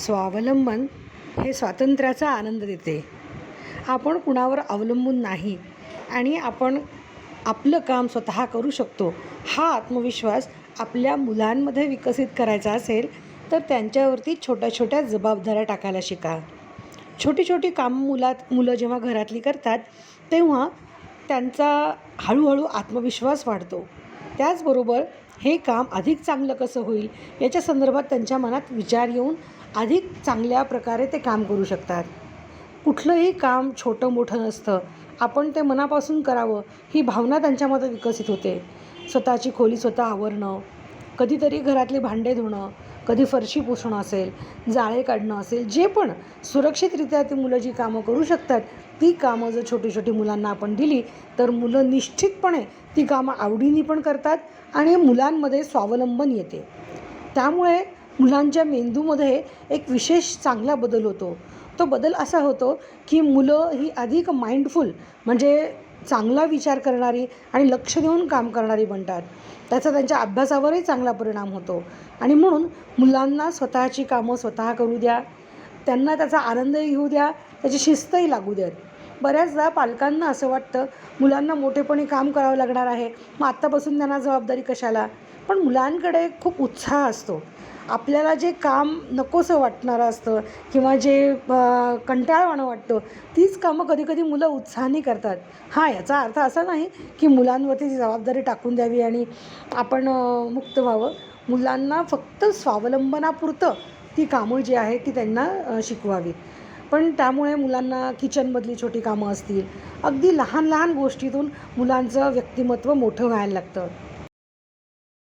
स्वावलंबन हे स्वातंत्र्याचा आनंद देते. आपण कुणावर अवलंबून नाही आणि आपण आपलं काम स्वतः करू शकतो. हा आत्मविश्वास आपल्या मुलांमध्ये विकसित करायचा असेल तर त्यांच्यावरती छोट्या छोट्या जबाबदाऱ्या टाकायला शिका. छोटी छोटी कामं मुलात मुलं जेव्हा घरातली करतात तेव्हा त्यांचा हळूहळू आत्मविश्वास वाढतो. त्याचबरोबर हे काम अधिक चांगलं कसं होईल याच्या संदर्भात त्यांच्या मनात विचार येऊन अधिक चांगल्या प्रकारे ते काम करू शकतात. कुठलंही काम छोटं मोठं नसतं. आपण ते मनापासून करावं ही भावना त्यांच्यामध्ये विकसित होते. स्वतःची खोली स्वतः आवरणं कधीतरी घरातले भांडे धुणं कधी फरशी पुसणं असेल जाळे काढणं असेल जे पण सुरक्षितरित्या ती मुलं जी कामं करू शकतात ती कामं जर छोटी छोटी मुलांना आपण दिली तर मुलं निश्चितपणे ती कामं आवडीने पण करतात आणि मुलांमध्ये स्वावलंबन येते. त्यामुळे मुलांच्या मेंदूमध्ये एक विशेष चांगला बदल होतो. तो बदल असा होतो की मुलं ही अधिक माइंडफुल म्हणजे चांगला विचार करणारी आणि लक्ष देऊन काम करणारी बनतात. त्याचा त्यांच्या अभ्यासावरही चांगला परिणाम होतो. आणि म्हणून मुलांना स्वतःची कामं स्वतः करू द्या. त्यांना त्याचा आनंदही घेऊ द्या. त्याची शिस्तही लागू द्यात. बऱ्याचदा पालकांना असं वाटतं मुलांना मोठेपणी काम करावं लागणार आहे मग आत्तापासून त्यांना जबाबदारी कशाला? पण मुलांकडे खूप उत्साह असतो. आपल्याला जे काम नकोसं वाटणारं असतं किंवा जे कंटाळवाणं वाटतं तीच कामं कधीकधी मुलं उत्साहाने करतात. हां याचा अर्थ असा नाही की मुलांवरती जबाबदारी टाकून द्यावी आणि आपण मुक्त व्हावं. मुलांना फक्त स्वावलंबनापुरतं ती कामं जी आहेत ती त्यांना शिकवावी. पण त्यामुळे मुलांना किचनमधली छोटी कामं असतील. अगदी लहान लहान गोष्टीतून मुलांचं व्यक्तिमत्व मोठं व्हायला लागतं.